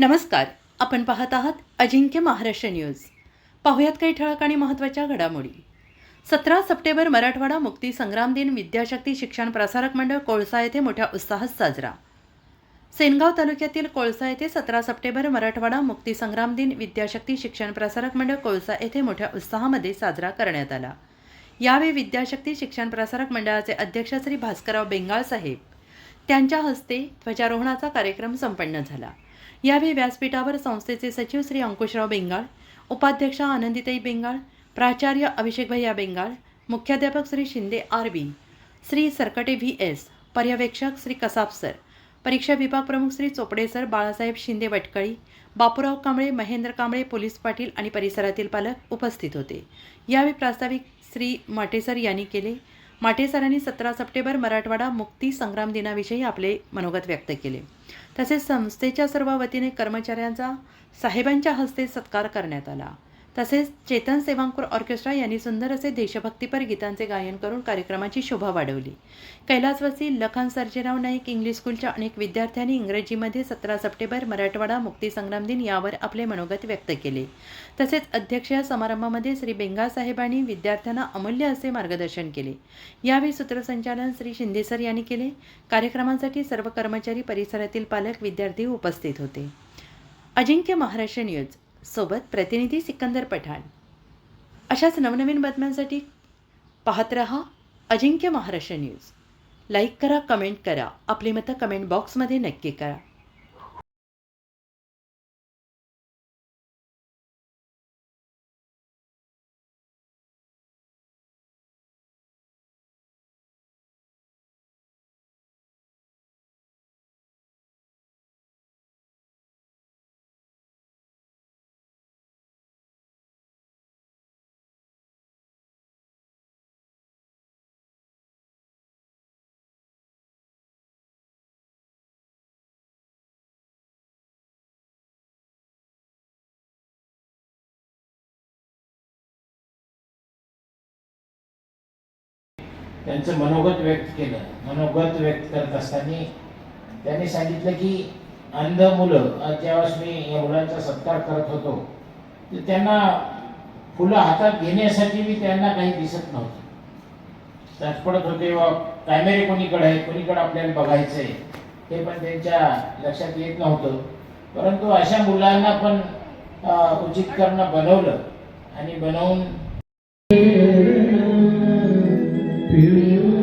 नमस्कार आपण पाहत आहात अजिंक्य महाराष्ट्र न्यूज. पाहुयात काही ठळक आणि महत्त्वाच्या घडामोडी. सतरा सप्टेंबर मराठवाडा मुक्ती संग्राम दिन विद्याशक्ती शिक्षण प्रसारक मंडळ कोळसा येथे मोठ्या उत्साहात साजरा. सेनगाव तालुक्यातील कोळसा येथे सतरा सप्टेंबर मराठवाडा मुक्ती संग्राम दिन विद्याशक्ती शिक्षण प्रसारक मंडळ कोळसा येथे मोठ्या उत्साहामध्ये साजरा करण्यात आला. यावेळी विद्याशक्ती शिक्षण प्रसारक मंडळाचे अध्यक्ष श्री भास्करराव बेंगाळ साहेब. त्यांच्या हस्ते ध्वजारोहणाचा कार्यक्रम संपन्न झाला. यावेळी व्यासपीठावर संस्थेचे सचिव श्री अंकुशराव बेंगाळ उपाध्यक्षा आनंदीताई बेंगाळ प्राचार्य अभिषेक भैया बेंगाळ मुख्याध्यापक Shri Shinde R B Shri Sarkate V S पर्यवेक्षक श्री कसाब सर परीक्षा विभाग प्रमुख श्री चोपडे सर बाळासाहेब शिंदे वटकळी बापूराव कांबळे महेंद्र कांबळे पोलीस पाटील आणि परिसरातील पालक उपस्थित होते. यावेळी प्रास्ताविक श्री माटेसर यांनी केले. माटेसरांनी सतरा सप्टेंबर मराठवाडा मुक्ती संग्राम दिनाविषयी आपले मनोगत व्यक्त केले. तसेच संस्थेच्या सर्व वतीने कर्मचाऱ्यांचा साहेबांच्या हस्ते सत्कार करण्यात आला. तसेच चेतन सेवांकुर ऑर्केस्ट्रा यांनी सुंदर असे देशभक्तीपर गीतांचे गायन करून कार्यक्रमाची शोभा वाढवली. कैलासवासी लखन सर्जेराव नाईक इंग्लिश स्कूलच्या अनेक विद्यार्थ्यांनी इंग्रजीमध्ये सतरा सप्टेंबर मराठवाडा मुक्ती संग्राम दिन यावर आपले मनोगत व्यक्त केले. तसेच अध्यक्ष या समारंभामध्ये श्री बेंगासाहेबांनी विद्यार्थ्यांना अमूल्य असे मार्गदर्शन केले. यावेळी सूत्रसंचालन श्री शिंदेसर यांनी केले. कार्यक्रमांसाठी सर्व कर्मचारी परिसरातील पालक विद्यार्थी उपस्थित होते. अजिंक्य महाराष्ट्र न्यूज. सोबत प्रतिनिधी सिकंदर पठाण. अशाच नवनवीन बातम्यांसाठी पाहत रहा अजिंक्य महाराष्ट्र न्यूज. लाईक करा कमेंट करा. आपली मतं कमेंट बॉक्समध्ये नक्की करा. त्यांचं मनोगत व्यक्त केलं. मनोगत व्यक्त करत असताना त्यांनी सांगितलं की अंध मुलं ज्यावेळेस मी या मुलांचा सत्कार करत होतो तर त्यांना फुलं हातात घेण्यासाठी मी त्यांना काही दिसत नव्हतं. त्यात पडत होते व प्रायमरी कोणीकडे आहे? कोणीकडे आपल्याला बघायचं आहे हे पण त्यांच्या लक्षात येत नव्हतं. परंतु अशा मुलांना पण उचित करणं बनवलं आणि बनवून pelo